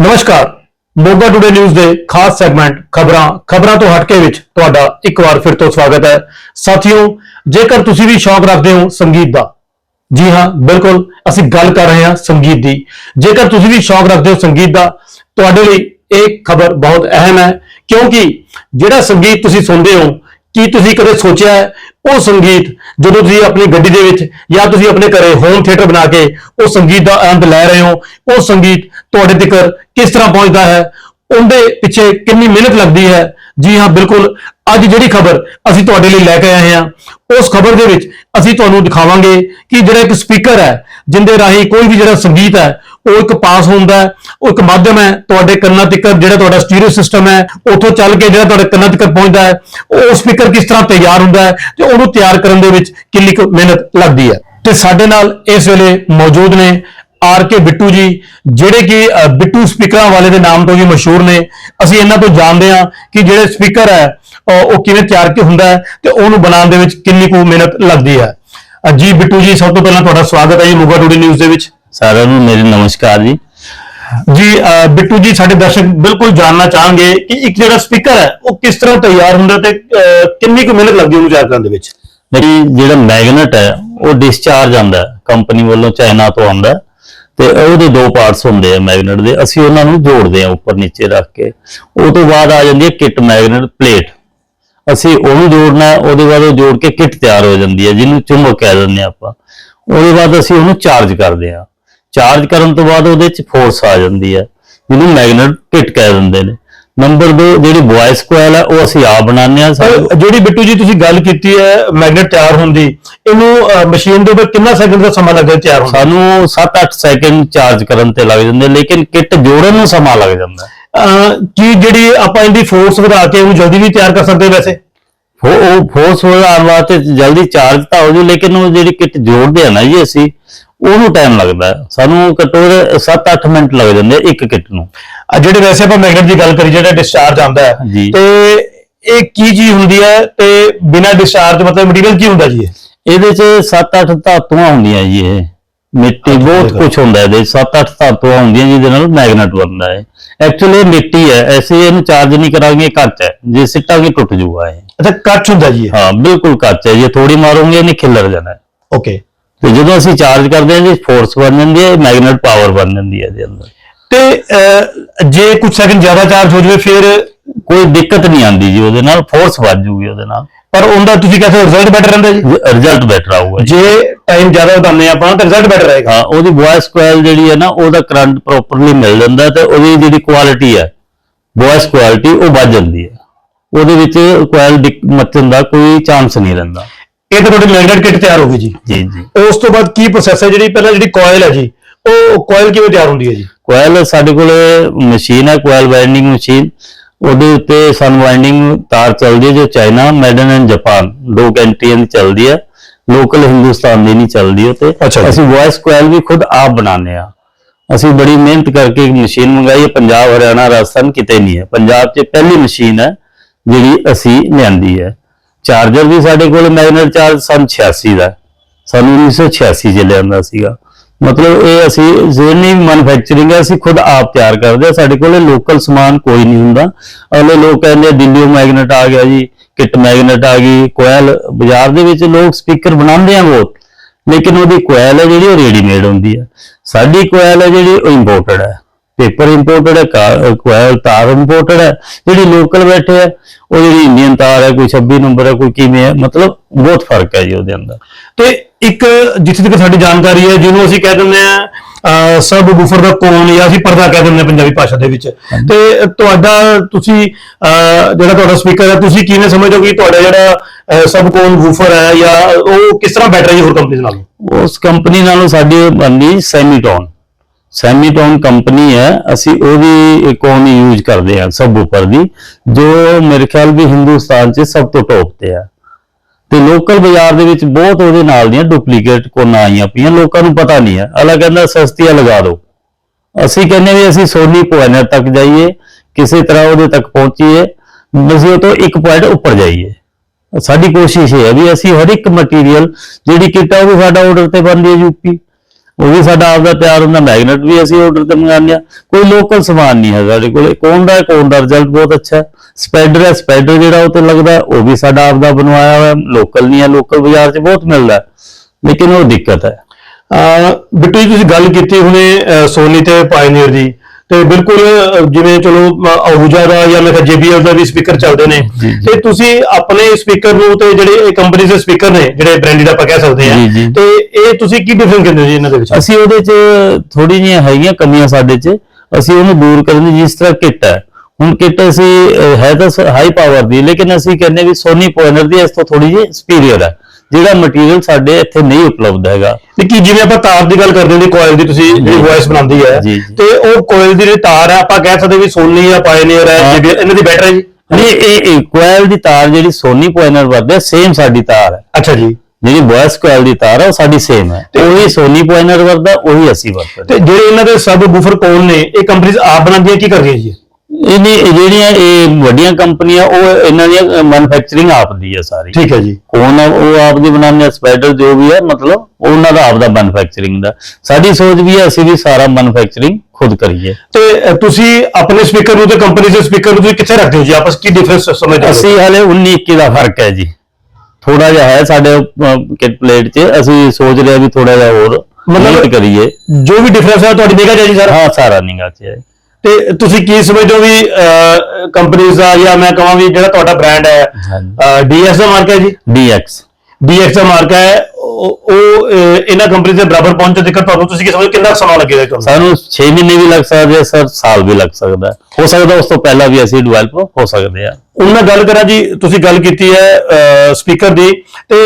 ਨਮਸਕਾਰ। Moga today news ਦੇ ਖਾਸ ਸੈਗਮੈਂਟ ਖਬਰਾਂ ਖਬਰਾਂ ਤੋਂ ਹਟਕੇ ਵਿੱਚ ਤੁਹਾਡਾ ਇੱਕ ਵਾਰ ਫਿਰ ਤੋਂ ਸਵਾਗਤ ਹੈ। ਸਾਥੀਓ, ਜੇਕਰ ਤੁਸੀਂ ਵੀ ਸ਼ੌਕ ਰੱਖਦੇ ਹੋ ਸੰਗੀਤ ਦਾ, ਜੀ ਹਾਂ, ਬਿਲਕੁਲ, ਅਸੀਂ ਗੱਲ ਕਰ ਰਹੇ ਹਾਂ ਸੰਗੀਤ ਦੀ। ਜੇਕਰ ਤੁਸੀਂ ਵੀ ਸ਼ੌਕ ਰੱਖਦੇ ਹੋ ਸੰਗੀਤ ਦਾ, ਤੁਹਾਡੇ ਲਈ ਇਹ ਖਬਰ ਬਹੁਤ ਅਹਿਮ ਹੈ, ਕਿਉਂਕਿ ਜਿਹੜਾ ਸੰਗੀਤ ਤੁਸੀਂ ਸੁਣਦੇ ਹੋ ਕੀ ਤੁਸੀਂ ਕਦੇ ਸੋਚਿਆ ਹੈ ਉਹ ਸੰਗੀਤ ਜਦੋਂ ਤੁਸੀਂ ਆਪਣੀ ਗੱਡੀ ਦੇ ਵਿੱਚ ਜਾਂ ਤੁਸੀਂ ਆਪਣੇ ਘਰੇ ਹੋਮ ਥੀਏਟਰ ਬਣਾ ਕੇ ਉਹ ਸੰਗੀਤ ਦਾ ਆਨੰਦ ਲੈ ਰਹੇ ਹੋ, ਉਹ ਸੰਗੀਤ ਤੁਹਾਡੇ ਤੱਕ ਕਿਸ ਤਰ੍ਹਾਂ ਪਹੁੰਚਦਾ ਹੈ, ਉਹਦੇ ਪਿੱਛੇ ਕਿੰਨੀ ਮਿਹਨਤ ਲੱਗਦੀ ਹੈ? ਜੀ ਹਾਂ, ਬਿਲਕੁਲ ਅੱਜ ਜਿਹੜੀ ਖਬਰ ਅਸੀਂ ਤੁਹਾਡੇ ਲਈ ਲੈ ਕੇ ਆਏ ਹਾਂ, ਉਸ ਖਬਰ ਦੇ ਵਿੱਚ ਅਸੀਂ ਤੁਹਾਨੂੰ ਦਿਖਾਵਾਂਗੇ ਕਿ ਜਿਹੜਾ ਇੱਕ ਸਪੀਕਰ ਹੈ, ਜਿੰਦੇ ਰਾਹੀਂ ਕੋਈ ਵੀ ਜਿਹੜਾ ਸੰਗੀਤ ਹੈ, ਉਹ ਇੱਕ ਪਾਸ ਹੁੰਦਾ ਹੈ, ਉਹ ਇੱਕ ਮਾਧਿਅਮ ਹੈ, ਤੁਹਾਡੇ ਕੰਨਾਂ ਤੱਕ ਜਿਹੜਾ ਤੁਹਾਡਾ ਸਟੀਰੀਓ ਸਿਸਟਮ ਹੈ, ਉੱਥੋਂ ਚੱਲ ਕੇ ਜਿਹੜਾ ਤੁਹਾਡੇ ਕੰਨਾਂ ਤੱਕ ਪਹੁੰਚਦਾ ਹੈ, ਉਹ ਸਪੀਕਰ ਕਿਸ ਤਰ੍ਹਾਂ ਤਿਆਰ ਹੁੰਦਾ ਹੈ ਤੇ ਉਹਨੂੰ ਤਿਆਰ ਕਰਨ ਦੇ ਵਿੱਚ ਕਿੰਨੀ ਕੁ ਮਿਹਨਤ ਲੱਗਦੀ ਹੈ। ਤੇ ਸਾਡੇ ਨਾਲ ਇਸ ਵੇਲੇ ਮੌਜੂਦ ਨੇ ਆਰ ਕੇ ਬਿੱਟੂ ਜੀ, ਜਿਹੜੇ ਕਿ ਬਿੱਟੂ ਸਪੀਕਰਾਂ ਵਾਲੇ ਦੇ ਨਾਮ ਤੋਂ ਵੀ ਮਸ਼ਹੂਰ ਨੇ। ਅਸੀਂ ਇਹਨਾਂ ਤੋਂ ਜਾਣਦੇ ਹਾਂ ਕਿ ਜਿਹੜੇ ਸਪੀਕਰ ਹੈ ਉਹ ਕਿਵੇਂ ਤਿਆਰ ਕਿ ਹੁੰਦਾ ਤੇ ਉਹਨੂੰ ਬਣਾਉਣ ਦੇ ਵਿੱਚ ਕਿੰਨੀ ਕੁ ਮਿਹਨਤ ਲੱਗਦੀ ਹੈ। ਜੀ ਬਿੱਟੂ ਜੀ ਸਭ ਤੋਂ ਪਹਿਲਾਂ ਤੁਹਾਡਾ ਸਵਾਗਤ ਹੈ ਜੀ ਮੋਗਾ ਟੂਡੇ ਨਿਊਜ਼ ਦੇ ਵਿੱਚ। ਸਾਰਿਆਂ ਨੂੰ ਮੇਰੇ ਨਮਸਕਾਰ ਜੀ। ਜੀ ਬਿੱਟੂ ਜੀ ਸਾਡੇ ਦਰਸ਼ਕ ਬਿਲਕੁਲ ਜਾਣਨਾ ਚਾਹਾਂਗੇ ਕਿ ਇੱਕ ਜਿਹੜਾ ਸਪੀਕਰ ਹੈ ਉਹ ਕਿਸ ਤਰ੍ਹਾਂ ਤਿਆਰ ਹੁੰਦਾ ਤੇ ਕਿੰਨੀ ਕੁ ਮਿਹਨਤ ਲੱਗਦੀ ਉਹਨੂੰ ਤਿਆਰ ਕਰਨ ਦੇ ਵਿੱਚ? ਮੇਰੀ ਜਿਹੜਾ ਮੈਗਨੇਟ ਹੈ ਉਹ ਡਿਸਚਾਰਜ ਆਂਦਾ ਕੰਪਨੀ ਵੱਲੋਂ ਚਾਈਨਾ ਤੋਂ ਆਉਂਦਾ ਤੇ ਉਹਦੇ ਦੋ ਪਾਰਟਸ ਹੁੰਦੇ ਆ ਮੈਗਨੇਟ ਦੇ ਅਸੀਂ ਉਹਨਾਂ ਨੂੰ ਜੋੜਦੇ ਆ ਉੱਪਰ ਨੀਚੇ ਰੱਖ ਕੇ। ਉਹ ਤੋਂ ਬਾਅਦ ਆ ਜਾਂਦੀ ਹੈ ਕਿੱਟ ਮੈਗਨੇਟ ਪਲੇਟ। ਅਸੀਂ ਉਹਨੂੰ ਜੋੜਨਾ ਹੈ, ਉਹਦੇ ਬਾਅਦ ਉਹ ਜੋੜ ਕੇ ਕਿੱਟ ਤਿਆਰ ਹੋ ਜਾਂਦੀ ਹੈ ਜਿਹਨੂੰ ਚੁੰਬਕ ਕਹਿ ਦਿੰਦੇ ਆਪਾਂ। ਉਹਦੇ ਬਾਅਦ ਅਸੀਂ ਉਹਨੂੰ ਚਾਰਜ ਕਰਦੇ ਆ ਚਾਰਜ ਕਰਨ ਤੋਂ ਬਾਅਦ ਉਹਦੇ ਚ ਫੋਰਸ ਆ ਜਾਂਦੀ ਹੈ ਜਿਹਨੂੰ ਮੈਗਨੇਟ ਕਿੱਟ ਕਹਿ ਦਿੰਦੇ ਨੇ। ਨੰਬਰ 2 ਜਿਹੜੀ ਵੌਇਸ ਕੋਇਲ ਹੈ ਉਹ ਅਸੀਂ ਆਪ ਬਣਾਉਂਦੇ ਆ ਜਿਹੜੀ ਬਿੱਟੂ ਜੀ ਤੁਸੀਂ ਗੱਲ ਕੀਤੀ ਹੈ ਮੈਗਨੇਟ ਤਿਆਰ ਹੋਣ ਦੀ ਇਹਨੂੰ ਮਸ਼ੀਨ ਦੇ ਉੱਪਰ ਕਿੰਨਾ ਸੈਕਿੰਡ ਦਾ ਸਮਾਂ ਲੱਗਦਾ ਹੈ ਤਿਆਰ ਹੋਣ ਸਾਨੂੰ 7-8 ਸੈਕਿੰਡ ਚਾਰਜ ਕਰਨ ਤੇ ਲੱਗ ਜਾਂਦੇ ਲੇਕਿਨ ਕਿੱਟ ਜੋੜਨ ਨੂੰ ਸਮਾਂ ਲੱਗ ਜਾਂਦਾ ਹੈ। ਕੀ ਜਿਹੜੀ ਆਪਾਂ ਇਹਦੀ ਫੋਰਸ ਵਧਾ ਕੇ ਉਹਨੂੰ ਜਲਦੀ ਵੀ ਤਿਆਰ ਕਰ ਸਕਦੇ ਵੈਸੇ? ਉਹ ਉਹ ਫੋਰਸ ਵਧਾਉਣ ਵਾਸਤੇ ਜਲਦੀ ਚਾਰਜ ਤਾਂ ਹੋ ਜੂ ਲੇਕਿਨ ਉਹ ਜਿਹੜੀ ਕਿੱਟ ਜੋੜਦੇ ਆ ਨਾ ਜੀ ਅਸੀਂ ਉਹਨੂੰ ਟਾਈਮ ਲੱਗਦਾ। ਸਾਨੂੰ ਘੱਟੋ ਘੱਟ 7-8 ਮਿੰਟ ਲੱਗ ਜਾਂਦੇ ਇੱਕ ਕਿੱਟ ਨੂੰ ਆ ਜਿਹੜੇ ਵੈਸੇ ਆਪਾਂ ਮੈਗਨੇਟ ਦੀ ਗੱਲ ਕਰੀ ਜਿਹੜਾ ਡਿਸਚਾਰਜ ਆਉਂਦਾ ਹੈ। ਤੇ ਇਹ ਕੀ ਚੀਜ਼ ਹੁੰਦੀ ਹੈ ਤੇ ਬਿਨਾ ਡਿਸਚਾਰਜ ਮਤਲਬ ਮਟੀਰੀਅਲ ਕੀ ਹੁੰਦਾ ਜੀ ਇਹ ਇਹਦੇ 'ਚ 7-8 ਧਾਤੂਆਂ ਹੁੰਦੀਆਂ ਜੀ ਇਹ ਮਿੱਟੀ ਬਹੁਤ। ਕੁਝ ਹੁੰਦਾ ਇਹਦੇ 7-8 ਧਾਤੂਆਂ ਹੁੰਦੀਆਂ ਜਿਹਦੇ ਨਾਲ ਮੈਗਨੇਟ ਬਣਦਾ ਹੈ। ਐਕਚੁਅਲੀ ਮਿੱਟੀ ਹੈ ਐਸੇ ਇਹਨੂੰ ਚਾਰਜ ਨਹੀਂ ਕਰਾਂਗੇ ਕੱਚ ਹੈ। ਜੇ ਸਿੱਟਾਂਗੇ ਟੁੱਟ ਜਾਊਗਾ ਇਹ। ਅੱਛਾ ਕੱਚ ਹੁੰਦਾ ਜੀ ਹਾਂ ਬਿਲਕੁਲ ਕੱਚ ਹੈ। ਜੇ ਥੋੜੀ ਮਾਰੋਗੇ ਇਹਨੇ ਖਿੱਲਰ ਜਾਣਾ। ਓਕੇ ਤੇ ਜਦੋਂ ਅਸੀਂ ਚਾਰਜ ਕਰਦੇ ਹਾਂ ਜੀ ਫੋਰਸ ਬਣ ਜਾਂਦੀ ਹੈ ਮੈਗਨੇਟ ਪਾਵਰ ਬਣ ਜਾਂਦੀ ਹੈ ਇਹਦੇ ਅੰਦਰ। ਤੇ ਜੇ ਕੁਝ ਸੈਕਿੰਡ ਜ਼ਿਆਦਾ ਚਾਰਜ ਹੋ ਜਾਵੇ ਫਿਰ ਕੋਈ ਦਿੱਕਤ ਨਹੀਂ ਆਉਂਦੀ ਜੀ ਉਹਦੇ ਨਾਲ ਫੋਰਸ ਵੱਧ ਜੂਗੀ ਉਹਦੇ ਨਾਲ। ਪਰ ਉਹਦਾ ਤੁਸੀਂ ਕਹਿੰਦੇ ਰਿਜ਼ਲਟ ਬੈਟਰ ਰਹਿੰਦਾ ਜੀ। ਰਿਜ਼ਲਟ ਬੈਟਰ ਆਊਗਾ ਜੀ। ਟਾਈਮ ਜ਼ਿਆਦਾ ਵਧਾਉਂਦੇ ਆਪਾਂ ਤਾਂ ਰਿਜ਼ਲਟ ਬੈਟਰ ਰਹੇਗਾ। ਹਾਂ ਉਹਦੀ ਵੌਇਸ ਕੋਇਲ ਜਿਹੜੀ ਹੈ ਨਾ ਉਹਦਾ ਕਰੰਟ ਪ੍ਰੋਪਰਲੀ ਮਿਲ ਜਾਂਦਾ ਤੇ ਉਹਦੀ ਜਿਹੜੀ ਕੁਆਲਿਟੀ ਹੈ ਵੌਇਸ ਕੁਆਲਿਟੀ ਉਹ ਵੱਧ ਜਾਂਦੀ ਹੈ। ਉਹਦੇ ਵਿੱਚ ਕੋਇਲ ਮੱਚਣ ਦਾ ਕੋਈ ਚਾਂਸ ਨਹੀਂ ਰਹਿੰਦਾ। ਇਹ ਤਾਂ ਤੁਹਾਡੀ ਮੈਗਨੇਟ ਕਿੱਟ ਤਿਆਰ ਹੋ ਗਈ ਜੀ। ਜੀ ਜੀ। ਉਸ ਤੋਂ ਬਾਅਦ ਕੀ ਪ੍ਰੋਸੈਸ ਹੈ? ਜਿਹੜੀ ਪਹਿਲਾਂ ਜਿਹੜੀ ਕੋਇਲ ਹੈ ਜੀ ਉਹ ਕੋਇਲ ਕਿਵੇਂ ਤਿਆਰ ਹੁੰਦੀ ਹੈ ਜੀ? ਕੋਇਲ ਸਾਡੇ ਕੋਲ ਮਸ਼ੀਨ ਹੈ ਕੋਇਲ ਵਾਈਂਡਿੰਗ ਮਸ਼ੀਨ ਉਹਦੇ ਉੱਤੇ ਸਨ ਵਾਈਂਡਿੰਗ ਤਾਰ ਚੱਲਦੀ ਹੈ ਜੋ ਚਾਈਨਾ ਮੈਡਨ ਐਂਡ ਜਾਪਾਨ ਦੋ ਕੰਟਰੀਆਂ ਦੀ ਚੱਲਦੀ ਹੈ ਲੋਕਲ ਹਿੰਦੁਸਤਾਨ ਦੀ ਨਹੀਂ ਚੱਲਦੀ ਉਹ ਤੇ। ਅਸੀਂ ਵੌਇਸ ਕੋਇਲ ਵੀ ਖੁਦ ਆਪ ਬਣਾਉਂਦੇ ਆ ਅਸੀਂ ਬੜੀ ਮਿਹਨਤ ਕਰਕੇ ਇੱਕ ਮਸ਼ੀਨ ਮੰਗਾਈ ਹੈ ਪੰਜਾਬ ਹਰਿਆਣਾ ਰਾਜਸਥਾਨ ਕਿਤੇ ਨਹੀਂ ਹੈ। ਪੰਜਾਬ 'ਚ ਪਹਿਲੀ ਮਸ਼ੀਨ ਹੈ ਜਿਹੜੀ ਅਸੀਂ ਲਿਆਂਦੀ ਹੈ। ਚਾਰਜਰ ਵੀ ਸਾਡੇ ਕੋਲ ਮੈਗਨੇਟ ਚਾਰਜ ਸਨ 86 ਦਾ। ਸਾਨੂੰ 1986 ਚ ਲਿਆਂਦਾ ਸੀਗਾ। ਮਤਲਬ ਇਹ ਅਸੀਂ ਜਿਹੜੀ ਮੈਨੂਫੈਕਚਰਿੰਗ ਹੈ ਅਸੀਂ ਖੁਦ ਆਪ ਤਿਆਰ ਕਰਦੇ ਹਾਂ ਸਾਡੇ ਕੋਲ ਲੋਕਲ ਸਮਾਨ ਕੋਈ ਨਹੀਂ ਹੁੰਦਾ। ਅਗਲੇ ਲੋਕ ਕਹਿੰਦੇ ਆ, ਦਿੱਲੀੋਂ ਮੈਗਨੇਟ ਆ ਗਿਆ ਜੀ ਕਿੱਟ ਮੈਗਨੇਟ ਆ ਗਈ ਕੋਇਲ। ਬਾਜ਼ਾਰ ਦੇ ਵਿੱਚ ਲੋਕ ਸਪੀਕਰ ਬਣਾਉਂਦੇ ਆ ਬਹੁਤ ਲੇਕਿਨ ਉਹਦੀ ਕੋਇਲ ਹੈ ਜਿਹੜੀ ਉਹ ਰੈਡੀਮੇਡ ਹੁੰਦੀ ਹੈ ਸਾਡੀ ਕੋਇਲ ਹੈ ਜਿਹੜੀ ਉਹ ਇੰਪੋਰਟਡ ਹੈ। ਪੇਪਰ ਇੰਪੋਰਟਡ ਹੈ ਕੋਇਲ ਤਾਰ ਇੰਪੋਰਟਡ ਹੈ। ਜਿਹੜੀ ਲੋਕਲ ਬੈਠੇ ਹੈ ਉਹ ਜਿਹੜੀ ਇੰਡੀਅਨ ਤਾਰ ਹੈ ਕੋਈ 26 ਨੰਬਰ ਹੈ ਕੋਈ ਕਿਵੇਂ ਹੈ ਮਤਲਬ ਬਹੁਤ ਫ਼ਰਕ ਹੈ ਜੀ ਉਹਦੇ ਅੰਦਰ। ਤੇ ਇੱਕ ਜਿੱਥੇ ਤੱਕ ਸਾਡੀ ਜਾਣਕਾਰੀ ਹੈ ਜਿਹਨੂੰ ਅਸੀਂ ਕਹਿ ਦਿੰਦੇ ਆ ਸਬ ਬੂਫਰ ਦਾ ਕੋਨ ਜਾਂ ਅਸੀਂ ਪਰਦਾ ਕਹਿ ਦਿੰਦੇ ਪੰਜਾਬੀ ਭਾਸ਼ਾ ਦੇ ਵਿੱਚ। ਤੇ ਤੁਹਾਡਾ ਤੁਸੀਂ ਜਿਹੜਾ ਤੁਹਾਡਾ ਸਪੀਕਰ ਹੈ ਤੁਸੀਂ ਕਿਵੇਂ ਸਮਝਦੇ ਹੋ ਕਿ ਤੁਹਾਡਾ ਜਿਹੜਾ ਸਬ ਕੋਨ ਬੂਫਰ ਹੈ ਜਾਂ ਉਹ ਕਿਸ ਤਰ੍ਹਾਂ ਬੈਟਰ ਹੈ ਜੀ ਹੋਰ ਕੰਪਨੀ ਨਾਲੋਂ? ਉਸ ਕੰਪਨੀ ਨਾਲੋਂ ਸਾਡੀ ਬਣਦੀ ਸੈਮੀਟੋਨ। ਸੈਮੀਟੋਨ ਕੰਪਨੀ ਹੈ, ਅਸੀਂ ਉਹਦੀ ਕੋਨ ਯੂਜ਼ ਕਰਦੇ ਹਾਂ, ਸਭ ਉੱਪਰ ਦੀ, ਜੋ ਮੇਰੇ ਖਿਆਲ ਵੀ ਹਿੰਦੁਸਤਾਨ 'ਚ ਸਭ ਤੋਂ ਟੌਪ ਤੇ ਆ ਤੇ ਲੋਕਲ ਬਾਜ਼ਾਰ ਦੇ ਵਿੱਚ ਬਹੁਤ ਉਹਦੇ ਨਾਲ ਦੀਆਂ ਡੁਪਲੀਕੇਟ ਕੋਨਾਂ ਆਈਆਂ ਪਈਆਂ, ਲੋਕਾਂ ਨੂੰ ਪਤਾ ਨਹੀਂ ਹੈ। ਅਲਾ ਕਹਿੰਦਾ, ਸਸਤੀਆਂ ਲਗਾ ਦਿਓ। ਅਸੀਂ ਕਹਿੰਦੇ ਵੀ ਅਸੀਂ ਸੋਨੀ ਪੁਆਇੰਟ ਤੱਕ ਜਾਈਏ, ਕਿਸੇ ਤਰ੍ਹਾਂ ਉਹਦੇ ਤੱਕ ਪਹੁੰਚੀਏ ਅਸੀਂ ਉਹ ਤੋਂ ਇੱਕ ਪੁਆਇੰਟ ਉੱਪਰ ਜਾਈਏ। ਸਾਡੀ ਕੋਸ਼ਿਸ਼ ਇਹ ਹੈ ਵੀ ਅਸੀਂ ਹਰ ਇੱਕ ਮਟੀਰੀਅਲ ਜਿਹੜੀ ਕਿੱਟ ਆ, ਉਹ ਵੀ ਸਾਡਾ ਆਰਡਰ ਤੇ ਬਣਦੀ ਹੈ ਯੂਪੀ ਉਹ ਵੀ ਸਾਡਾ ਆਪਦਾ ਤਿਆਰ ਹੁੰਦਾ ਮੈਗਨੇਟ ਵੀ ਅਸੀਂ ਆਰਡਰ ਤੇ ਮੰਗਾਉਂਦੇ ਆ ਕੋਈ ਲੋਕਲ ਸਮਾਨ ਨਹੀਂ ਹੈ ਸਾਡੇ ਕੋਲੇ। ਕੌਣ ਦਾ ਹੈ, ਕੌਣ ਦਾ ਰਿਜ਼ਲਟ ਬਹੁਤ ਅੱਛਾ ਹੈ। ਸਪਾਈਡਰ ਹੈ ਸਪਾਈਡਰ ਜਿਹੜਾ ਉਹ ਤੇ ਲੱਗਦਾ ਉਹ ਵੀ ਸਾਡਾ ਆਪਦਾ ਬਣਵਾਇਆ ਹੋਇਆ ਲੋਕਲ ਨਹੀਂ ਹੈ ਲੋਕਲ ਬਾਜ਼ਾਰ 'ਚ ਬਹੁਤ ਮਿਲਦਾ ਲੇਕਿਨ ਉਹ ਦਿੱਕਤ ਹੈ। ਅਹ ਬਿੱਟੂ ਜੀ ਤੁਸੀਂ ਗੱਲ ਕੀਤੀ ਹੁਣੇ ਸੋਨੀ ਤੇ ਪਾਇਨੀਅਰ ਦੀ। ਤੇ ਬਿਲਕੁਲ ਜਿਵੇਂ ਚਲੋ ਅਹੂਜਾ ਦਾ ਜਾਂ ਮੈਂ ਕਿਹਾ JBL ਦਾ ਵੀ ਸਪੀਕਰ ਚੱਲਦੇ ਨੇ। ਤੇ ਤੁਸੀਂ ਆਪਣੇ ਸਪੀਕਰ ਨੂੰ ਤੇ ਜਿਹੜੇ ਇਹ ਕੰਪਨੀ ਦੇ ਸਪੀਕਰ ਨੇ ਜਿਹੜੇ ਬ੍ਰਾਂਡਡ ਆਪਾਂ ਕਹਿ ਸਕਦੇ ਆ। ਤੇ ਇਹ ਤੁਸੀਂ ਕੀ ਡਿਫਰੈਂਸ ਕਹਿੰਦੇ ਹੋ ਜੀ ਇਹਨਾਂ ਦੇ ਵਿੱਚ ਅਸੀਂ ਉਹਦੇ 'ਚ ਥੋੜੀ ਜਿਹੀਆਂ ਹੈਗੀਆਂ ਕਮੀਆਂ ਸਾਡੇ 'ਚ ਅਸੀਂ ਉਹਨੂੰ ਦੂਰ ਕਰਨ ਦੀ ਜਿਸ ਤਰ੍ਹਾਂ ਕਿੱਟ ਹੈ ਹੁਣ ਕਿੱਟ ਅਸੀਂ ਹੈ ਤਾਂ ਹਾਈ ਪਾਵਰ ਦੀ ਲੇਕਿਨ ਅਸੀਂ ਕਹਿੰਦੇ ਵੀ ਸੋਨੀ ਪੋਇਨਰ ਦੀ ਇਸ ਤੋਂ ਥੋੜੀ ਜਿਹੀ ਸੁਪੀਰੀਅਰ ਹੈ ਜਿਹੜਾ ਮਟੀਰੀਅਲ ਸਾਡੇ ਇੱਥੇ ਨਹੀਂ ਉਪਲਬਧ ਹੈਗਾ ਤੇ ਕੀ ਜਿਵੇਂ ਆਪਾਂ ਤਾਰ ਦੀ ਗੱਲ ਕਰਦੇ ਹਾਂ ਜੀ ਕੋਇਲ ਦੀ ਤੁਸੀਂ ਜਿਹੜੀ। ਵੌਇਸ ਬਣਾਉਂਦੀ ਹੈ ਜੀ, ਜੀ। ਤੇ ਉਹ ਕੋਇਲ ਦੀ ਜਿਹੜੀ ਤਾਰ ਹੈ ਆਪਾਂ ਕਹਿ ਸਕਦੇ ਵੀ ਸੋਨੀ ਜਾਂ ਪਾਇਨੀਅਰ ਹੈ ਹਾਂ। JBL ਇਹਨਾਂ ਦੀ ਬੈਟਰ ਹੈ ਜੀ ਨਹੀਂ ਇਹ ਕੋਇਲ ਦੀ ਤਾਰ ਜਿਹੜੀ ਸੋਨੀ ਪੋਇਨਰ ਵਰਦੇ ਸੇਮ ਸਾਡੀ ਤਾਰ ਹੈ ਅੱਛਾ ਜੀ ਜਿਹੜੀ ਵੌਇਸ ਕੋਇਲ ਦੀ ਤਾਰ ਹੈ ਉਹ ਸਾਡੀ ਸੇਮ ਹੈ ਤੇ- ਉਹੀ ਸੋਨੀ ਪੋਇਨਰ ਵਰਦਾ ਉਹੀ ਅਸੀਂ ਵਰਤਦੇ ਤੇ ਜਿਹੜੇ ਇਹਨਾਂ ਦੇ ਸਬ ਬੂਫਰ ਕੋਲ ਨੇ ਇਹ ਕੰਪਨੀਆਂ ਆਪ ਬਣਾਉਂਦੀਆਂ ਕੀ ਕਰਦੀਆਂ ਜੀ ਇਹਨੇ ਇਹ ਜਿਹੜੀਆਂ ਇਹ ਵੱਡੀਆਂ ਕੰਪਨੀਆਂ ਉਹ ਇਹਨਾਂ ਦੀਆਂ ਮੈਨੂਫੈਕਚਰਿੰਗ ਆਪ ਦੀ ਹੈ ਸਾਰੀ। ਠੀਕ ਹੈ ਜੀ। ਕੌਣ ਆ, ਉਹ ਆਪ ਦੀ ਬਣਾਉਂਦੇ ਆ ਸਪਾਈਡਰ ਜੋ ਵੀ ਹੈ ਮਤਲਬ ਉਹਨਾਂ ਦਾ ਆਪ ਦਾ ਮੈਨੂਫੈਕਚਰਿੰਗ ਦਾ। ਸਾਡੀ ਸੋਚ ਵੀ ਹੈ ਅਸੀਂ ਵੀ ਸਾਰਾ ਮੈਨੂਫੈਕਚਰਿੰਗ ਖੁਦ ਕਰੀਏ। ਤੇ ਤੁਸੀਂ ਆਪਣੇ ਸਪੀਕਰ ਨੂੰ ਤੇ ਕੰਪਨੀ ਦੇ ਸਪੀਕਰ ਨੂੰ ਤੁਸੀਂ ਕਿੱਥੇ ਰੱਖਦੇ ਹੋ ਜੀ? ਆਪਸ ਕੀ ਡਿਫਰੈਂਸ ਸਮਝਦੇ ਹੋ? ਅਸੀਂ ਹਲੇ 19 21 ਦਾ ਫ਼ਰਕ ਹੈ ਜੀ। ਥੋੜਾ ਜਿਹਾ ਹੈ ਸਾਡੇ ਕਿਟ ਪਲੇਟ 'ਚ ਅਸੀਂ ਸੋਚ ਰਹੇ ਹਾਂ ਵੀ ਥੋੜਾ ਜਿਹਾ ਹੋਰ ਮਤਲਬ ਕਰੀਏ। ਜੋ ਵੀ ਡਿਫਰੈਂਸ ਹੈ ਤੁਹਾਡੀ ਨਿਗਾਹ 'ਚ ਹੈ ਜੀ ਸਰ? ਹਾਂ ਸਾਰਾ ਨਿਗਾਹ 'ਚ ਹੈ। ਤੇ ਤੁਸੀਂ ਕੀ ਸਮਝਦੇ ਹੋ ਵੀ ਕੰਪਨੀਆਂ ਦਾ ਜਾਂ ਮੈਂ ਕਹਾਂ ਵੀ ਜਿਹੜਾ ਤੁਹਾਡਾ ਬ੍ਰਾਂਡ ਹੈ ਡੀਐਸ ਦਾ ਮਾਰਕਾ ਹੈ ਜੀ? DX ਡੀਐਕਸ ਦਾ ਮਾਰਕਾ ਹੈ ਉਹ ਇਹਨਾਂ ਕੰਪਨੀ ਦੇ ਬਰਾਬਰ ਪਹੁੰਚਣ ਤੱਕ ਤੁਹਾਨੂੰ ਤੁਸੀਂ ਕੀ ਸਮਝਦੇ ਕਿੰਨਾ ਸਮਾਂ ਲੱਗੇਗਾ ਤੁਹਾਨੂੰ? ਸਾਨੂੰ 6 ਮਹੀਨੇ ਵੀ ਲੱਗ ਸਕਦੇ ਆ ਸਰ ਸਾਲ ਵੀ ਲੱਗ ਸਕਦਾ ਹੈ। ਸਕਦਾ ਉਸ ਤੋਂ ਪਹਿਲਾਂ ਵੀ ਅਸੀਂ ਡਿਵੈਲਪ ਹੋ ਸਕਦੇ ਆ। ਉਹਨਾਂ ਗੱਲ ਕਰਾਂ ਜੀ ਤੁਸੀਂ ਗੱਲ ਕੀਤੀ ਹੈ ਸਪੀਕਰ ਦੀ। ਤੇ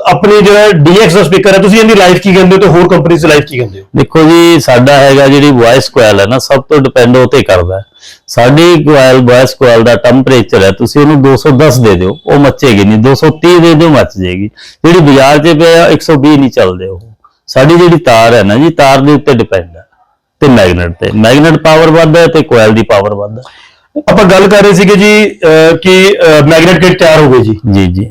ਆਪਣੀ ਜਿਹੜਾ ਡੀਐਕਸ ਦਾ ਸਪੀਕਰ ਹੈ, ਤੁਸੀਂ ਇਹਦੀ ਲਾਈਫ ਕੀ ਕਹਿੰਦੇ ਹੋ ਤੇ ਹੋਰ ਕੰਪਨੀ ਦੀ ਲਾਈਫ ਕੀ ਕਹਿੰਦੇ ਹੋ? ਦੇਖੋ ਜੀ, ਸਾਡਾ ਹੈਗਾ ਜਿਹੜੀ ਵੌਇਸ ਕੋਇਲ ਹੈ ਨਾ, ਸਭ ਤੋਂ ਡਿਪੈਂਡ ਉਹ ਤੇ ਕਰਦਾ ਹੈ। ਸਾਡੀ ਕੋਇਲ ਵੌਇਸ ਕੋਇਲ ਦਾ ਟੈਂਪਰੇਚਰ ਹੈ, ਤੁਸੀਂ ਉਹਨੂੰ 210 ਦੇ ਦਿਓ, ਉਹ ਮੱਚੇਗੀ ਨਹੀਂ। 230 ਦੇ ਦਿਓ, ਮੱਚ ਜਾਏਗੀ ਜਿਹੜੀ ਬਾਜ਼ਾਰ 'ਚ ਪਿਆ 120 ਨਹੀਂ ਚੱਲਦੇ ਉਹ। ਸਾਡੀ ਜਿਹੜੀ ਤਾਰ ਹੈ ਨਾ ਜੀ, ਤਾਰ ਦੇ ਉੱਤੇ ਡਿਪੈਂਡ ਹੈ। ਤੇ ਮੈਗਨੇਟ ਤੇ। ਮੈਗਨੇਟ ਪਾਵਰ ਵੱਧ ਹੈ ਤੇ ਕੋਇਲ ਦੀ ਪਾਵਰ ਵੱਧ ਹੈ। ਆਪਾਂ ਗੱਲ ਕਰ ਰਹੇ ਸੀਗੇ ਜੀ ਕਿ ਮੈਗਨੇਟ ਕਿਟ ਤਿਆਰ ਹੋ ਗਈ ਜੀ। ਜੀ ਜੀ।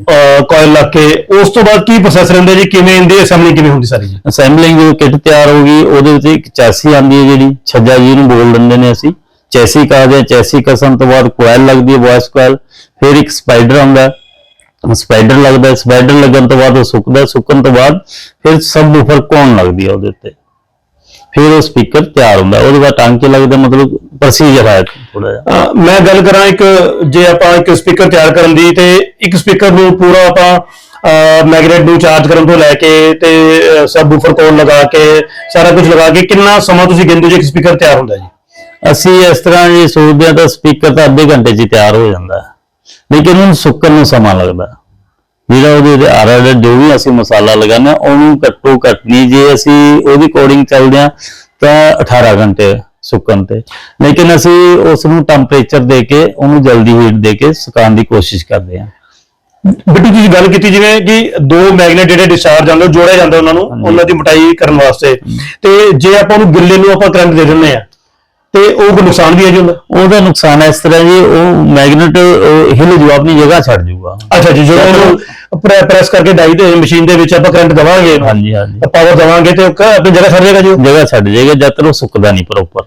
ਕੋਇਲ ਲੱਗ ਕੇ। ਉਸ ਤੋਂ ਬਾਅਦ ਕੀ ਪ੍ਰੋਸੈਸ ਰਹਿੰਦਾ ਜੀ? ਕਿਵੇਂ ਇਹਦੀ ਅਸੈਂਬਲੀ ਕਿਵੇਂ ਹੁੰਦੀ ਸਾਰੀ ਜੀ? ਅਸੈਂਬਲਿੰਗ ਜਦੋਂ ਕਿੱਟ ਤਿਆਰ ਹੋ ਗਈ ਉਹਦੇ ਵਿੱਚ ਇੱਕ ਚੈਸੀ ਆਂਦੀ ਹੈ ਜਿਹੜੀ ਛੱਜਾ ਜੀ ਨੂੰ ਬੋਲ ਦਿੰਦੇ ਨੇ ਅਸੀਂ। ਚੈਸੀ ਕਹਦੇ ਆ? ਚੈਸੀ ਕਸਮ ਤੋਂ ਬਾਅਦ ਕੋਇਲ ਲੱਗਦੀ ਹੈ ਵੌਇਸ ਕੋਇਲ ਫਿਰ ਇੱਕ ਸਪਾਈਡਰ ਆਉਂਦਾ। ਸਪਾਈਡਰ ਲੱਗਦਾ ਸਪਾਈਡਰ ਲੱਗਣ ਤੋਂ ਬਾਅਦ ਉਹ ਸੁੱਕਦਾ ਸੁੱਕਣ ਤੋਂ ਬਾਅਦ ਫਿਰ ਸਬ ਵੂਫਰ ਕੋਣ ਲੱਗਦੀ ਹੈ ਉਹਦੇ ਉੱਤੇ। ਫਿਰ ਉਹ ਸਪੀਕਰ ਤਿਆਰ ਹੁੰਦਾ। ਉਹਦੇ ਬਾਅਦ ਟਾਂਕੇ ਲੱਗਦੇ ਮਤਲਬ ਪ੍ਰੋਸੀਜਰ ਹੈ ਥੋੜਾ ਜਿਹਾ। ਮੈਂ ਗੱਲ ਕਰਾਂ ਇੱਕ ਜੇ ਆਪਾਂ ਇੱਕ ਸਪੀਕਰ ਤਿਆਰ ਕਰਨ ਦੀ ਤੇ ਇੱਕ ਸਪੀਕਰ ਨੂੰ ਪੂਰਾ ਆਪਾਂ ਮੈਗਨੇਟ ਨੂੰ ਚਾਰਜ ਕਰਨ ਤੋਂ ਲੈ ਕੇ ਤੇ ਸਬ ਬੂਫਰ ਕੋਲ ਲਗਾ ਕੇ ਸਾਰਾ ਕੁਝ ਲਗਾ ਕੇ ਕਿੰਨਾ ਸਮਾਂ ਤੁਸੀਂ ਹੋ ਜੀ ਇੱਕ ਸਪੀਕਰ ਤਿਆਰ ਹੁੰਦਾ ਜੀ? ਅਸੀਂ ਇਸ ਤਰ੍ਹਾਂ ਜੇ ਸੋਚਦੇ ਹਾਂ ਤਾਂ ਸਪੀਕਰ ਤਾਂ ਅੱਧੇ ਘੰਟੇ 'ਚ ਹੀ ਤਿਆਰ ਹੋ ਜਾਂਦਾ। ਹੈ ਲੇਕਿਨ ਉਹਨੂੰ ਸੁੱਕਣ ਨੂੰ ਸਮਾਂ ਲੱਗਦਾ। ਹੈ। ਜਿਹੜਾ ਉਹਦੇ ਆਰਾ ਜੋ ਵੀ ਅਸੀਂ ਮਸਾਲਾ ਲਗਾਉਂਦੇ ਹਾਂ ਉਹਨੂੰ ਘੱਟੋ ਘੱਟ ਨਹੀਂ ਜੇ ਅਸੀਂ ਉਹਦੀ ਕੋਡਿੰਗ ਚੱਲਦੇ ਹਾਂ ਤਾਂ 18 ਘੰਟੇ ਸੁੱਕਣ ਤੇ। ਲੇਕਿਨ ਅਸੀਂ ਉਸ ਨੂੰ ਟੈਂਪਰੇਚਰ ਦੇ ਕੇ ਉਹਨੂੰ ਜਲਦੀ ਹੀਟ ਦੇ ਕੇ ਸੁਕਾਉਣ ਦੀ ਕੋਸ਼ਿਸ਼ ਕਰਦੇ ਹਾਂ। ਬਿੱਟੂ ਤੁਸੀਂ ਗੱਲ ਕੀਤੀ ਜਿਵੇਂ ਕਿ ਦੋ ਮੈਗਨੇਟ ਜਿਹੜੇ ਡਿਸਚਾਰਜ ਜਾਂਦੇ ਉਹ ਜੋੜੇ ਜਾਂਦੇ ਉਹਨਾਂ ਨੂੰ। ਉਹਨਾਂ ਦੀ ਮੋਟਾਈ ਕਰਨ ਵਾਸਤੇ। ਤੇ ਜੇ ਆਪਾਂ ਉਹਨੂੰ ਗਿੱਲੇ ਨੂੰ ਆਪਾਂ ਕਰੰਟ ਦੇ ਦਿੰਦੇ ਆ ਤੇ ਉਹ ਕੋਈ ਨੁਕਸਾਨ ਵੀ ਹੈ ਜੀ ਉਹਦਾ? ਉਹਦਾ ਨੁਕਸਾਨ ਇਸ ਤਰ੍ਹਾਂ ਜੀ ਉਹ ਮੈਗਨੇਟ ਹਿਲ ਜੂ ਆਪਣੀ ਜਗ੍ਹਾ ਛੱਡ ਜੂਗਾ। ਅੱਛਾ ਜੀ ਜਦੋਂ ਉਹਨੂੰ ਪ੍ਰੈਸ ਕਰਕੇ ਡਾਈ ਦੇ ਮਸ਼ੀਨ ਦੇ ਵਿੱਚ ਆਪਾਂ ਕਰੰਟ ਦਵਾਂਗੇ ਹਾਂਜੀ ਹਾਂਜੀ। ਪਾਵਰ ਦਵਾਂਗੇ ਤੇ ਉਹ ਕ- ਆਪਣੀ ਜਗ੍ਹਾ ਛੱਡ ਜਾਏਗਾ ਜੀ। ਜਗ੍ਹਾ ਛੱਡ ਜਾਏਗਾ ਜਦ ਤੱਕ ਉਹ ਸੁੱਕਦਾ ਨਹੀਂ ਪ੍ਰੋਪਰ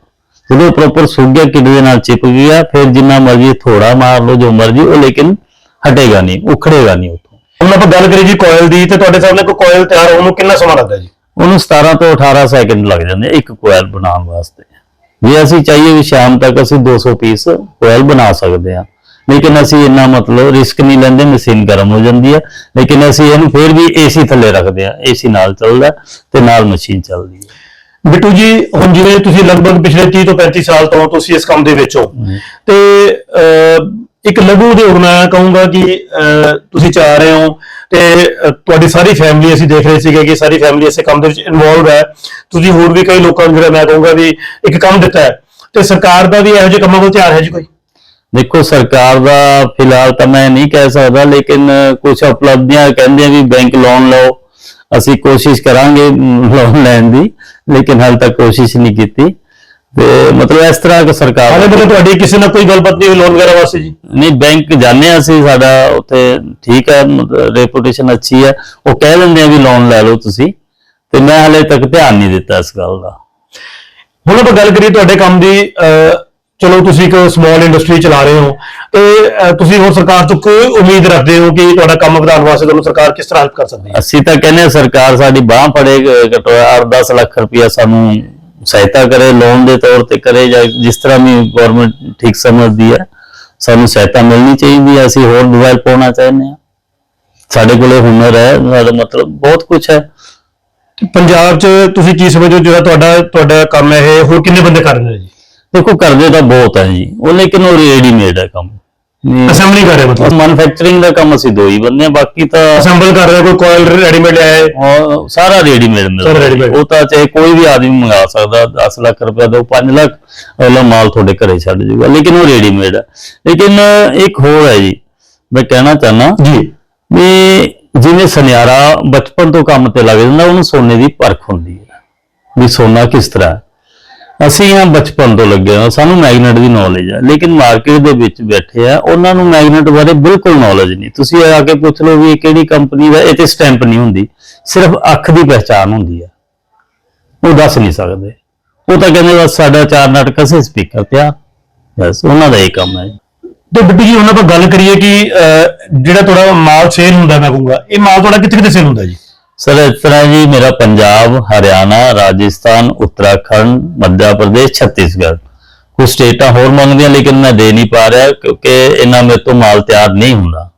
ਜਦੋਂ ਪ੍ਰੋਪਰ ਸੁੱਕ ਗਿਆ ਕਿਡ ਦੇ ਨਾਲ ਚਿਪਕ ਗਿਆ ਫਿਰ ਜਿੰਨਾ ਮਰਜ਼ੀ ਥੋੜਾ ਮਾਰ ਲਓ ਜੋ ਮਰਜ਼ੀ ਉਹ ਲੇਕਿਨ ਹਟੇਗਾ ਨਹੀਂ ਉਖੜੇਗਾ ਨਹੀਂ ਉਥੋਂ। ਹੁਣ ਆਪਾਂ ਗੱਲ ਕਰੀਏ ਜੀ ਕੋਇਲ ਦੀ ਤੇ ਤੁਹਾਡੇ ਸਾਹਮਣੇ ਕੋਈ ਕੋਇਲ ਤਿਆਰ ਹੋਣ ਨੂੰ ਕਿੰਨਾ ਸਮਾਂ ਲੱਗਦਾ ਜੀ? ਉਹਨੂੰ 17 ਤੋਂ 18 ਸੈਕਿੰਡ ਲੱਗ ਜਾਂਦੇ ਇੱਕ ਕੋਇਲ ਬਣਾਉਣ ਵਾਸਤੇ। ਜੇ ਅਸੀਂ ਚਾਹੀਏ ਵੀ ਸ਼ਾਮ ਤੱਕ ਅਸੀਂ 200 ਪੀਸ ਕੋਇਲ ਬਣਾ ਸਕਦੇ ਹਾਂ। ਲੇਕਿਨ ਅਸੀਂ ਇੰਨਾ ਮਤਲਬ ਰਿਸਕ ਨਹੀਂ ਲੈਂਦੇ ਮਸ਼ੀਨ ਗਰਮ ਹੋ ਜਾਂਦੀ ਹੈ। ਲੇਕਿਨ ਅਸੀਂ ਇਹਨੂੰ ਫਿਰ ਵੀ ਏਸੀ ਥੱਲੇ ਰੱਖਦੇ ਹਾਂ। ਏਸੀ ਨਾਲ ਚੱਲਦਾ ਤੇ ਨਾਲ ਮਸ਼ੀਨ ਚੱਲਦੀ ਹੈ। ਬਿੱਟੂ ਜੀ ਹੁਣ ਜਿਵੇਂ ਤੁਸੀਂ ਲਗਭਗ ਪਿਛਲੇ 30 ਤੋਂ 35 ਸਾਲ ਤੋਂ ਤੁਸੀਂ ਇਸ ਕੰਮ ਦੇ ਵਿੱਚ ਹੋ। ਤੇ ਇੱਕ ਲਘੂ ਉਦਯੋਗ ਮੈਂ ਕਹੂੰਗਾ ਕਿ ਤੁਸੀਂ ਚਾਹ ਰਹੇ ਹੋ ਤੇ ਤੁਹਾਡੀ ਸਾਰੀ ਫੈਮਿਲੀ ਅਸੀਂ ਦੇਖ ਰਹੇ ਸੀਗੇ ਕਿ ਸਾਰੀ ਫੈਮਿਲੀ ਇਸੇ ਕੰਮ ਦੇ ਵਿੱਚ ਇਨਵੋਲਵ ਹੈ। ਤੁਸੀਂ ਹੋਰ ਵੀ ਕਈ ਲੋਕਾਂ ਨੂੰ ਜਿਹੜਾ ਮੈਂ ਕਹੂੰਗਾ ਵੀ ਇੱਕ ਕੰਮ ਦਿੱਤਾ ਹੈ। ਤੇ ਸਰਕਾਰ ਦਾ ਵੀ ਇਹੋ ਜਿਹੇ ਕੰਮਾਂ ਵੱਲ ਧਿਆਨ ਹੈ ਜੀ ਕੋਈ? ਦੇਖੋ, ਸਰਕਾਰ ਦਾ ਫਿਲਹਾਲ ਤਾਂ ਮੈਂ ਨਹੀਂ ਕਹਿ ਸਕਦਾ, ਲੇਕਿਨ ਕੁਝ ਉਪਲਬਧੀਆਂ ਕਹਿੰਦੇ ਆ ਵੀ ਬੈਂਕ ਲੋਨ ਲਓ, ਅਸੀਂ ਕੋਸ਼ਿਸ਼ ਕਰਾਂਗੇ ਲੋਨ ਲੈਣ ਦੀ, ਲੇਕਿਨ ਹਾਲ ਤੱਕ ਕੋਸ਼ਿਸ਼ ਨਹੀਂ ਕੀਤੀ। ਤੇ ਮਤਲਬ ਇਸ ਤਰ੍ਹਾਂ ਕਿ ਸਰਕਾਰ ਹਾਲੇ ਮਤਲਬ ਤੁਹਾਡੀ ਕਿਸੇ ਨਾਲ ਕੋਈ ਗੱਲਬਾਤ ਨਹੀਂ ਹੋਈ ਲੋਨ ਵਗੈਰਾ ਵਾਸਤੇ ਜੀ? ਨਹੀਂ ਬੈਂਕ ਜਾਂਦੇ ਹਾਂ ਅਸੀਂ ਸਾਡਾ ਉੱਥੇ ਠੀਕ ਹੈ ਰੈਪੂਟੇਸ਼ਨ ਅੱਛੀ ਹੈ। ਉਹ ਕਹਿ ਦਿੰਦੇ ਆ ਵੀ ਲੋਨ ਲੈ ਲਓ ਤੁਸੀਂ। ਤੇ ਮੈਂ ਹਲੇ ਤੱਕ ਧਿਆਨ ਨਹੀਂ ਦਿੱਤਾ ਇਸ ਗੱਲ ਦਾ। ਹੁਣ ਆਪਾਂ ਗੱਲ ਕਰੀਏ ਤੁਹਾਡੇ ਕੰਮ ਦੀ ਚਲੋ ਤੁਸੀਂ ਇੱਕ ਸਮਾਲ ਇੰਡਸਟਰੀ ਚਲਾ ਰਹੇ ਹੋ। ਤੇ ਤੁਸੀਂ ਹੋਰ ਸਰਕਾਰ ਤੋਂ ਕੋਈ ਉਮੀਦ ਰੱਖਦੇ ਹੋ ਕਿ ਤੁਹਾਡਾ ਕੰਮ ਵਧਾਉਣ ਵਾਸਤੇ ਤੁਹਾਨੂੰ ਸਰਕਾਰ ਕਿਸ ਤਰ੍ਹਾਂ ਹੈਲਪ ਕਰ ਸਕਦੀ ਹੈ? ਅਸੀਂ ਤਾਂ ਕਹਿੰਦੇ ਸਰਕਾਰ ਸਾਡੀ ਬਾਹ ਫੜੇ ਘਟੋ 8-10 ਲੱਖ ਰੁਪਇਆ ਸਾਨੂੰ ਸਹਾਇਤਾ ਕਰੇ ਲੋਨ ਦੇ ਤੌਰ ਤੇ ਕਰੇ ਜਾਂ ਜਿਸ ਤਰ੍ਹਾਂ ਵੀ ਗਵਰਨਮੈਂਟ ਠੀਕ ਸਮਝਦੀ ਹੈ ਸਾਨੂੰ ਸਹਾਇਤਾ ਮਿਲਣੀ ਚਾਹੀਦੀ ਹੈ ਅਸੀਂ ਹੋਰ ਡਿਵੈਲਪ ਹੋਣਾ ਚਾਹੁੰਦੇ ਹਾਂ। ਸਾਡੇ ਕੋਲੇ ਹੁਨਰ ਹੈ ਸਾਡਾ ਮਤਲਬ ਬਹੁਤ ਕੁਝ ਹੈ। ਪੰਜਾਬ 'ਚ ਤੁਸੀਂ ਕੀ ਸਮਝਦੇ ਹੋ ਜਿਹੜਾ ਤੁਹਾਡਾ ਤੁਹਾਡਾ ਕੰਮ ਹੈ ਇਹ ਹੋਰ ਕਿੰਨੇ ਬੰਦੇ ਕਰ ਰਹੇ ਨੇ ਜੀ? ਦੇਖੋ ਕਰਦੇ ਤਾਂ ਬਹੁਤ ਹੈ ਜੀ। ਉਹ ਲੇਕਿਨ ਉਹ ਰੈਡੀਮੇਡ ਹੈ ਕੰਮ। ਅਸੈਂਬਲੀ ਕਰ ਰਹੇ ਮਤਲਬ। ਮੈਨੂਫੈਕਚਰਿੰਗ ਦਾ ਕੰਮ ਅਸੀਂ ਦੋ ਹੀ ਬੰਦੇ ਹਾਂ ਬਾਕੀ ਤਾਂ ਅਸੈਂਬਲ ਕਰ ਰਹੇ ਕੋਈ ਕੋਇਲ ਰੈਡੀਮੇਡ ਹੈ। ਉਹ ਸਾਰਾ ਰੈਡੀਮੇਡ ਮਿਲਦਾ। ਸਾਰਾ ready-made। ਉਹ ਤਾਂ ਚਾਹੇ ਕੋਈ ਵੀ ਆਦਮੀ ਮੰਗਾ ਸਕਦਾ 10 ਲੱਖ ਰੁਪਏ ਦਾ 5 ਲੱਖ ਅਗਲਾ ਮਾਲ ਤੁਹਾਡੇ ਘਰੇ ਛੱਡ ਜਾਊਗਾ ਲੇਕਿਨ ਉਹ ਰੈਡੀਮੇਡ ਹੈ ਲੇਕਿਨ ਇੱਕ ਹੋਰ ਹੈ ਜੀ ਮੈਂ ਕਹਿਣਾ ਚਾਹਨਾ ਜੀ। ਵੀ ਜਿਵੇਂ ਸੁਨਿਆਰਾ ਬਚਪਨ ਤੋਂ ਕੰਮ ਤੇ ਲੱਗ ਜਾਂਦਾ ਉਹਨੂੰ ਸੋਨੇ ਦੀ ਪਰਖ ਹੁੰਦੀ ਹੈ। ਵੀ ਸੋਨਾ ਕਿਸ ਤਰ੍ਹਾਂ ਹੈ। ਅਸੀਂ ਆ ਬਚਪਨ ਤੋਂ ਲੱਗੇ ਹਾਂ, ਸਾਨੂੰ ਮੈਗਨੇਟ ਦੀ ਨੌਲੇਜ ਆ। ਲੇਕਿਨ ਮਾਰਕੀਟ ਦੇ ਵਿੱਚ ਬੈਠੇ ਆ, ਉਹਨਾਂ ਨੂੰ ਮੈਗਨੇਟ ਬਾਰੇ ਬਿਲਕੁਲ ਨੌਲੇਜ ਨਹੀਂ। ਤੁਸੀਂ ਆ ਕੇ ਪੁੱਛ ਲਓ ਵੀ ਇਹ ਕਿਹੜੀ ਕੰਪਨੀ ਦਾ, ਇਹ ਤੇ ਸਟੈਂਪ ਨਹੀਂ ਹੁੰਦੀ, ਸਿਰਫ ਅੱਖ ਦੀ ਪਹਿਚਾਨ ਹੁੰਦੀ ਆ। ਉਹ ਦੱਸ ਨਹੀਂ ਸਕਦੇ। ਉਹ ਤਾਂ ਕਹਿੰਦੇ ਬਸ ਸਾਡਾ ਚਾਰ ਨਾਟਕ ਅਸੀਂ ਸਪੀਕਰ ਤੇ ਬਸ ਉਹਨਾਂ ਦਾ ਇਹ ਕੰਮ ਹੈ। ਤੇ ਬਿੱਟੂ ਜੀ ਉਹਨਾਂ ਆਪਾਂ ਗੱਲ ਕਰੀਏ ਕਿ ਜਿਹੜਾ ਤੁਹਾਡਾ ਮਾਲ ਸੇਲ ਹੁੰਦਾ ਮੈਂ ਕਹੂੰਗਾ, ਇਹ ਮਾਲ ਤੁਹਾਡਾ ਕਿੱਥੇ ਕਿੱਥੇ ਸੇਲ ਹੁੰਦਾ ਜੀ? ਸਰ, ਇਸ ਤਰ੍ਹਾਂ ਜੀ ਮੇਰਾ ਪੰਜਾਬ, ਹਰਿਆਣਾ, ਰਾਜਸਥਾਨ, ਉੱਤਰਾਖੰਡ ਮੱਧ ਪ੍ਰਦੇਸ਼, ਛੱਤੀਸਗੜ੍ਹ। ਕੁਝ ਸਟੇਟਾਂ ਹੋਰ ਮੰਗਦੀਆਂ, ਲੇਕਿਨ ਮੈਂ ਦੇ ਨਹੀਂ ਪਾ ਰਿਹਾ ਕਿਉਂਕਿ ਇਹਨਾਂ ਮੇਰੇ ਤੋਂ ਮਾਲ ਤਿਆਰ ਨਹੀਂ ਹੁੰਦਾ।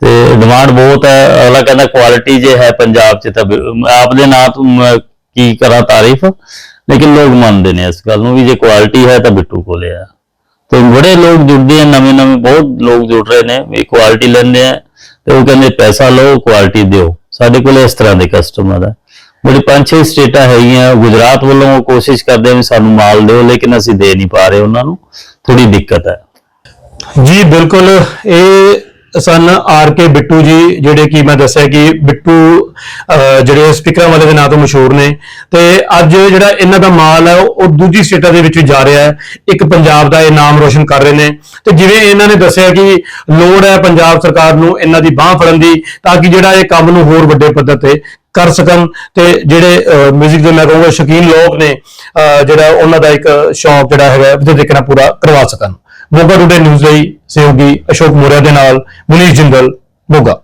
ਤੇ ਡਿਮਾਂਡ ਬਹੁਤ ਹੈ, ਅਗਲਾ ਕਹਿੰਦਾ ਕੁਆਲਿਟੀ ਜੇ ਹੈ ਪੰਜਾਬ 'ਚ ਤਾਂ ਬਿ- ਮੈਂ ਆਪਦੇ ਨਾਂ ਤੋਂ ਕੀ ਕਰਾਂ ਤਾਰੀਫ? ਲੇਕਿਨ ਲੋਕ ਮੰਨਦੇ ਨੇ ਇਸ ਗੱਲ ਨੂੰ ਵੀ ਜੇ ਕੁਆਲਿਟੀ ਹੈ ਤਾਂ ਬਿੱਟੂ ਕੋਲੇ ਆ। ਤੇ ਬੜੇ ਲੋਕ ਜੁੜਦੇ ਆ, ਨਵੇਂ ਨਵੇਂ ਬਹੁਤ ਲੋਕ ਜੁੜ ਰਹੇ ਨੇ, ਵੀ ਕੁਆਲਿਟੀ ਲੈਂਦੇ ਆ, ਤੇ ਉਹ ਕਹਿੰਦੇ ਪੈਸਾ ਲਓ ਕੁਆਲਿਟੀ ਦਿਓ। ਸਾਡੇ ਕੋਲ ਇਸ ਤਰ੍ਹਾਂ ਦੇ ਕਸਟਮਰ ਹੈ ਬੜੀ ਪੰਜ ਛੇ ਸਟੇਟਾਂ ਹੈਗੀਆਂ, ਗੁਜਰਾਤ ਵੱਲੋਂ ਉਹ ਕੋਸ਼ਿਸ਼ ਕਰਦੇ ਆ ਵੀ ਸਾਨੂੰ ਮਾਲ ਦਿਓ, ਲੇਕਿਨ ਅਸੀਂ ਦੇ ਨਹੀਂ ਪਾ ਰਹੇ ਉਹਨਾਂ ਨੂੰ। ਥੋੜੀ ਦਿੱਕਤ ਹੈ ਜੀ, ਬਿਲਕੁਲ, ਇਹ ਸਨ ਆਰ ਕੇ ਬਿੱਟੂ ਜੀ, ਜਿਹੜੇ ਕਿ ਮੈਂ ਦੱਸਿਆ ਕਿ ਬਿੱਟੂ ਜਿਹੜੇ ਸਪੀਕਰਾਂ ਵਾਲੇ ਦੇ ਨਾਂ ਤੋਂ ਮਸ਼ਹੂਰ ਨੇ। ਤੇ ਅੱਜ ਜਿਹੜਾ ਇਹਨਾਂ ਦਾ ਮਾਲ ਹੈ, ਉਹ ਦੂਜੀ ਸਟੇਟਾਂ ਦੇ ਵਿੱਚ ਜਾ ਰਿਹਾ ਹੈ। ਇੱਕ ਪੰਜਾਬ ਦਾ ਇਹ ਨਾਮ ਰੋਸ਼ਨ ਕਰ ਰਹੇ ਨੇ। ਤੇ ਜਿਵੇਂ ਇਹਨਾਂ ਨੇ ਦੱਸਿਆ ਕਿ ਲੋੜ ਹੈ ਪੰਜਾਬ ਸਰਕਾਰ ਨੂੰ ਇਹਨਾਂ ਦੀ ਬਾਹ ਫੜਨ ਦੀ, ਤਾਂ ਕਿ ਜਿਹੜਾ ਇਹ ਕੰਮ ਨੂੰ ਹੋਰ ਵੱਡੇ ਪੱਧਰ ਤੇ ਕਰ ਸਕਣ। ਤੇ ਜਿਹੜੇ 뮤직 ਦੇ ਮੈਂ ਕਹੂੰਗਾ ਸ਼ੌਕੀਨ ਲੋਕ ਨੇ ਜਿਹੜਾ ਉਹਨਾਂ ਦਾ ਇੱਕ ਸ਼ੌਕ ਜਿਹੜਾ ਹੈਗਾ, ਉਹਦੇ ਤਰੀਕੇ ਨਾਲ ਪੂਰਾ ਕਰਵਾ ਸਕਣ। ਮੋਗਾ ਟੁਡੇ ਨਿਊਜ਼ ਲਈ ਸਹਿਯੋਗੀ ਅਸ਼ੋਕ ਮੋਰਿਆ ਦੇ ਨਾਲ ਮੁਨੀਸ਼ ਜਿੰਦਲ ਮੋਗਾ।